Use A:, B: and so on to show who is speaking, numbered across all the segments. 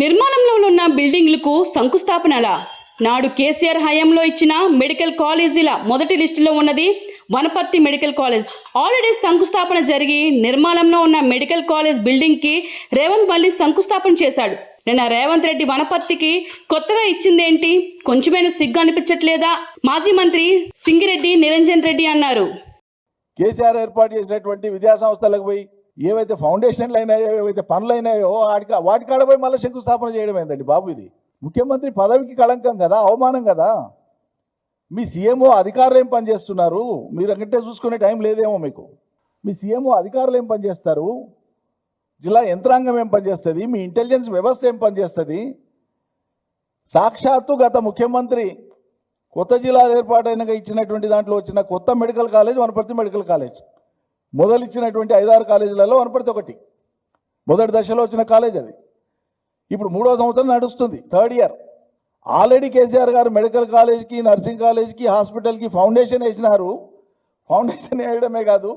A: నిర్మాణంలో ఉన్న బిల్డింగ్లకు శంకుస్థాపనల. నాడు కేసీఆర్ హయాంలో ఇచ్చిన మెడికల్ కాలేజీల మొదటి లిస్టులో ఉన్నది వనపర్తి మెడికల్ కాలేజ్. ఆల్రెడీ శంకుస్థాపన జరిగి నిర్మాణంలో ఉన్న మెడికల్ కాలేజ్ బిల్డింగ్కి రేవంత్ మళ్ళీ శంకుస్థాపన చేశాడు. నిన్న రేవంత్ రెడ్డి వనపర్తికి కొత్తగా ఇచ్చిందేంటి? కొంచెమైనా సిగ్గు అనిపించట్లేదా? మాజీ మంత్రి సింగిరెడ్డి నిరంజన్ రెడ్డి అన్నారు.
B: కేసీఆర్ ఏర్పాటు చేసినటువంటి విద్యా సంస్థలకు పోయి ఏవైతే ఫౌండేషన్లు అయినాయో ఏవైతే పనులు అయినాయో వాటికి వాటికాడ పోయి మళ్ళీ శంకుస్థాపన చేయడం ఏందండి బాబు ఇది? ముఖ్యమంత్రి పదవికి కళంకం కదా అవమానం కదా? మీ సీఎంఓ అధికారులు ఏం పనిచేస్తున్నారు మీరు అంటే చూసుకునే టైం లేదేమో మీకు. మీ సీఎంఓ అధికారులు ఏం పనిచేస్తారు జిల్లా యంత్రాంగం ఏం పనిచేస్తుంది మీ ఇంటెలిజెన్స్ వ్యవస్థ ఏం పనిచేస్తుంది సాక్షాత్తు గత ముఖ్యమంత్రి కొత్త జిల్లాలు ఏర్పాటైన ఇచ్చినటువంటి దాంట్లో వచ్చిన కొత్త medical college Wanaparthy medical college. మొదలిచ్చినటువంటి ఐదారు కాలేజీలలో వనపర్తి ఒకటి. మొదటి దశలో వచ్చిన కాలేజ్ అది. ఇప్పుడు మూడో సంవత్సరం నడుస్తుంది థర్డ్ ఇయర్. ఆల్రెడీ కేసీఆర్ గారు మెడికల్ కాలేజ్కి నర్సింగ్ కాలేజ్కి హాస్పిటల్కి ఫౌండేషన్ వేసినారు. ఫౌండేషన్ వేయడమే కాదు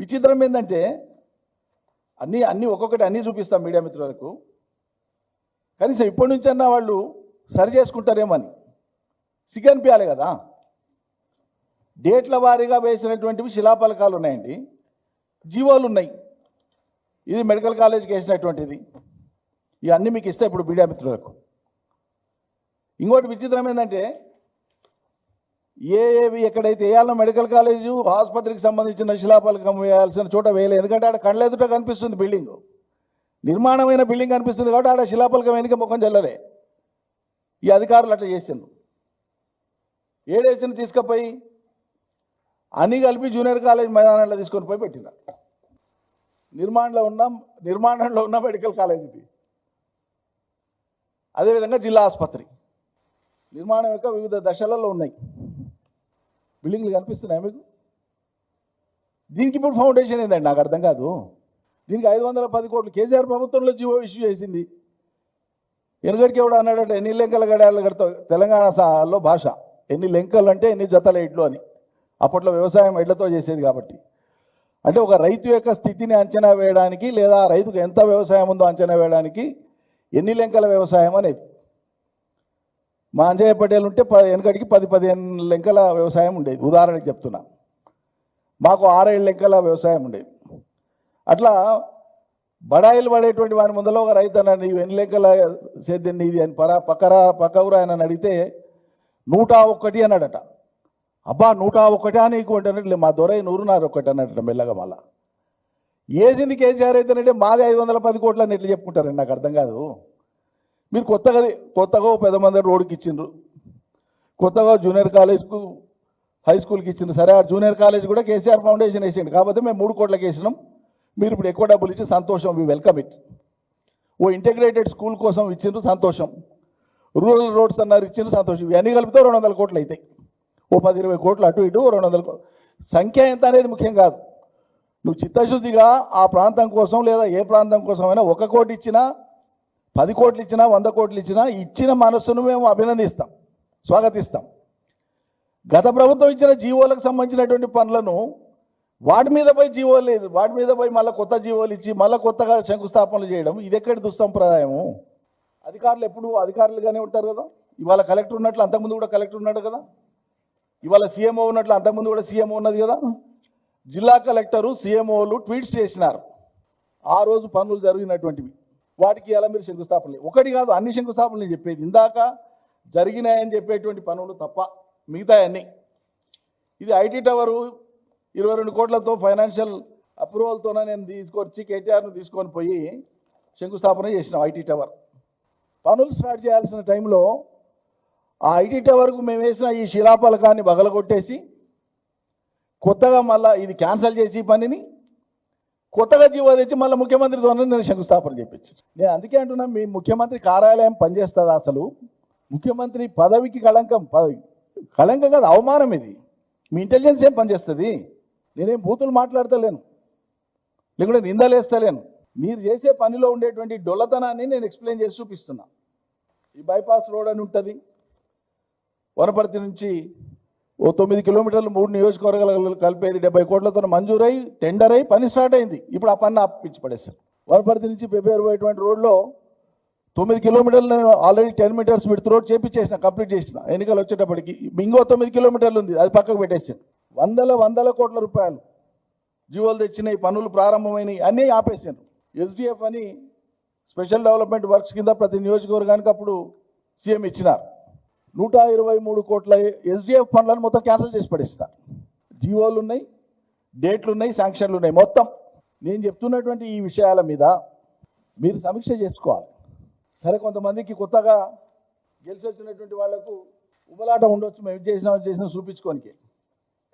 B: విచిత్రం ఏంటంటే అన్నీ అన్నీ ఒక్కొక్కటి అన్నీ చూపిస్తాం మీడియా మిత్రులకు. కనీసం ఇప్పటి నుంచన్నా వాళ్ళు సరి చేసుకుంటారేమని సిగ్గనిపించాలి కదా. డేట్ల వారీగా వేసినటువంటివి శిలాఫలకాలు ఉన్నాయండి. జీవాలు ఉన్నాయి ఇది మెడికల్ కాలేజ్కి వేసినటువంటిది ఇవన్నీ మీకు ఇస్తే ఇప్పుడు మీడియా మిత్రులకు. ఇంకోటి విచిత్రం ఏంటంటే ఏ ఏవి ఎక్కడైతే వేయాలో మెడికల్ కాలేజు ఆసుపత్రికి సంబంధించిన శిలాఫలకం వేయాల్సిన చోట వేయలేదు ఎందుకంటే ఆడ కళ్ళెదుట కనిపిస్తుంది బిల్డింగ్. నిర్మాణమైన బిల్డింగ్ కనిపిస్తుంది కాబట్టి ఆడ శిలాపలకం వెనుక ముఖం చెల్లలే. ఈ అధికారులు అట్లా చేసిండ్రు. ఏడేసిన తీసుకుపోయి అన్ని కలిపి జూనియర్ కాలేజ్ మైదానంలో తీసుకొని పోయి పెట్టిన. నిర్మాణంలో ఉన్న నిర్మాణంలో ఉన్న మెడికల్ కాలేజ్ ఇది. అదేవిధంగా జిల్లా ఆసుపత్రి. నిర్మాణం యొక్క వివిధ దశలలో ఉన్నాయి. బిల్డింగ్లు కనిపిస్తున్నాయి మీకు? దీనికి ఇప్పుడు ఫౌండేషన్ ఏందండి? నాకు అర్థం కాదు. దీనికి ఐదు వందల పది కోట్లు కేసీఆర్ ప్రభుత్వంలో జీవో ఇష్యూ చేసింది. ఎనుగడికి ఎవడు అన్నాడంటే ఎన్ని లెంకల గడియాలు కడతావు? తెలంగాణ సాలో భాష. ఎన్ని లెంకలు అంటే ఎన్ని జతల ఇట్లు అని. అప్పట్లో వ్యవసాయం ఎడ్లతో చేసేది కాబట్టి. అంటే ఒక రైతు యొక్క స్థితిని అంచనా వేయడానికి లేదా రైతుకు ఎంత వ్యవసాయం ఉందో అంచనా వేయడానికి ఎన్ని లెంకల వ్యవసాయం అనేది. మా అంజయ్య పటేల్ ఉంటే పది వెనకడికి పది పదిహేను లెంకల వ్యవసాయం ఉండేది. ఉదాహరణకి చెప్తున్నా. మాకు ఆరేడు లెంకల వ్యవసాయం ఉండేది. అట్లా బడాయిలు పడేటువంటి వాని ముందలో ఒక రైతు అన్న నీవు ఎన్ని లెక్కల సేద్యం నీది? అని పరా పక్కరా పక్కవురా అని అడిగితే నూట ఒక్కటి అన్నాడట. అబ్బా నూట ఒక్కటా నీకు అంటే మా దొరై నూరున్నర ఒకటి అన్నట్టు మెల్లగా మళ్ళా. ఏసింది కేసీఆర్ అయితేనంటే మాది ఐదు వందల పది కోట్లు అని ఎట్లా చెప్పుకుంటారండి? నాకు అర్థం కాదు. మీరు కొత్తగా కొత్తగా పెద్ద మంది రోడ్డుకి ఇచ్చిండ్రు. కొత్తగా జూనియర్ కాలేజ్కు హై స్కూల్కి ఇచ్చిండ్రు. సరే ఆ జూనియర్ కాలేజ్ కూడా కేసీఆర్ ఫౌండేషన్ వేసిండు. కాకపోతే మేము మూడు కోట్లకి వేసినాం. మీరు ఇప్పుడు ఎక్కువ డబ్బులు ఇచ్చి సంతోషం వి వెల్కమ్ ఇట్ ఓ ఇంటిగ్రేటెడ్ స్కూల్ కోసం ఇచ్చిండ్రు సంతోషం. రూరల్ రోడ్స్ అన్నారు ఇచ్చిండ్రు సంతోషం. ఇవన్నీ కలిపితే రెండు వందల కోట్లు అవుతాయి. ఓ పది ఇరవై కోట్లు అటు ఇటు రెండు వందల సంఖ్య ఎంత అనేది ముఖ్యం కాదు. నువ్వు చిత్తశుద్ధిగా ఆ ప్రాంతం కోసం లేదా ఏ ప్రాంతం కోసమైనా ఒక కోటి ఇచ్చినా పది కోట్లు ఇచ్చినా వంద కోట్లు ఇచ్చినా ఇచ్చిన మనస్సును మేము అభినందిస్తాం స్వాగతిస్తాం. గత ప్రభుత్వం ఇచ్చిన జీవోలకు సంబంధించినటువంటి పనులను వాటి మీద పోయి జీవోలు లేదు. వాటి మీద పోయి మళ్ళీ కొత్త జీవోలు ఇచ్చి మళ్ళీ కొత్తగా శంకుస్థాపనలు చేయడం ఇది ఎక్కడి దుస్సంప్రదాయము? అధికారులు ఎప్పుడు అధికారులుగానే ఉంటారు కదా? ఇవాళ కలెక్టర్ ఉన్నట్లు అంతకుముందు కూడా కలెక్టర్ ఉన్నాడు కదా? ఇవాళ సీఎంఓ ఉన్నట్లు అంతకుముందు కూడా సీఎంఓ ఉన్నది కదా? జిల్లా కలెక్టరు సీఎంఓలు ట్వీట్స్ చేసినారు. ఆ రోజు పనులు జరిగినటువంటివి. వాటికి ఎలా మీరు శంకుస్థాపన లేదు. ఒకటి కాదు అన్ని శంకుస్థాపనలు నేను చెప్పేది. ఇందాక జరిగినాయని చెప్పేటువంటి పనులు తప్ప మిగతాయన్నీ. ఇది ఐటీ టవరు ఇరవై రెండు కోట్లతో ఫైనాన్షియల్ అప్రూవల్తోనే నేను తీసుకొచ్చి కేటీఆర్ను తీసుకొని పోయి శంకుస్థాపన చేసినాం ఐటీ టవర్. పనులు స్టార్ట్ చేయాల్సిన టైంలో ఆ ఐటీ టవర్కు మేము వేసిన ఈ శిలాపలకాన్ని బగలగొట్టేసి కొత్తగా మళ్ళీ ఇది క్యాన్సిల్ చేసి పనిని కొత్తగా జీవో తెచ్చి మళ్ళీ ముఖ్యమంత్రితో నేను శంకుస్థాపన చేపించి నేను అందుకే అంటున్నా మీ ముఖ్యమంత్రి కార్యాలయం పనిచేస్తుంది అసలు? ముఖ్యమంత్రి పదవికి కళంకం పదవి కళంకం కాదు అవమానం ఇది. మీ ఇంటెలిజెన్స్ ఏం పనిచేస్తుంది? నేనేం బూతులు మాట్లాడతలేను లేకుంటే నిందలేస్తలేను. మీరు చేసే పనిలో ఉండేటువంటి డొల్లతనాన్ని నేను ఎక్స్ప్లెయిన్ చేసి చూపిస్తున్నా. ఈ బైపాస్ రోడ్ అని ఉంటుంది. వనపర్తి నుంచి ఓ తొమ్మిది కిలోమీటర్లు మూడు నియోజకవర్గాలు కలిపేది డెబ్బై కోట్లతో మంజూరై టెండర్ అయి పని స్టార్ట్ అయింది. ఇప్పుడు ఆ పని ఆపించి పడేస్తారు వనపర్తి నుంచి ప్రిపేర్ పోయేటువంటి రోడ్లో తొమ్మిది కిలోమీటర్లు నేను ఆల్రెడీ టెన్ మీటర్స్ విడుతు రోడ్ చేపించేసిన కంప్లీట్ చేసిన. ఎన్నికలు వచ్చేటప్పటికి ఇంకో తొమ్మిది కిలోమీటర్లు ఉంది అది పక్కకు పెట్టేసాను వందల వందల కోట్ల రూపాయలు జీవోలు తెచ్చినాయి పనులు ప్రారంభమైనవి అన్నీ ఆపేసాను ఎస్డిఎఫ్ అని స్పెషల్ డెవలప్మెంట్ వర్క్స్ కింద ప్రతి నియోజకవర్గానికి అప్పుడు సీఎం ఇచ్చినారు. నూట ఇరవై మూడు కోట్ల ఎస్డిఎఫ్ పనులను మొత్తం క్యాన్సిల్ చేసి పడేస్తున్నారు. జీవోలు ఉన్నాయి డేట్లు ఉన్నాయి శాంక్షన్లు ఉన్నాయి. మొత్తం నేను చెప్తున్నటువంటి ఈ విషయాల మీద మీరు సమీక్ష చేసుకోవాలి. సరే కొంతమందికి కొత్తగా గెలిచి వచ్చినటువంటి వాళ్ళకు ఉబలాట ఉండొచ్చు మేము చేసినా చేసినా చూపించుకోనికి.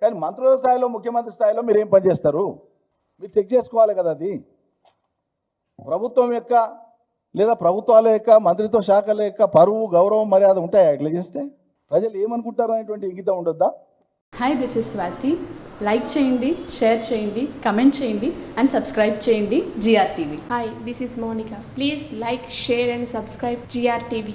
B: కానీ మంత్రుల స్థాయిలో ముఖ్యమంత్రి స్థాయిలో మీరు ఏం పనిచేస్తారు? మీరు చెక్ చేసుకోవాలి కదా అది. ప్రభుత్వం యొక్క లేదా ప్రభుత్వాల యొక్క మంత్రిత్వ శాఖల యొక్క పరువు గౌరవం మర్యాద ఉంటాయా ఇట్లా చేస్తే ప్రజలు ఏమనుకుంటారు అనేటువంటి ఇంగితం ఉండొద్దా
C: hi this is Swathi like చేయండి షేర్ చేయండి కమెంట్ చేయండి అండ్ సబ్స్క్రైబ్ చేయండి GR TV
D: Hi, this is Monica. Please like, share, and subscribe GRTV.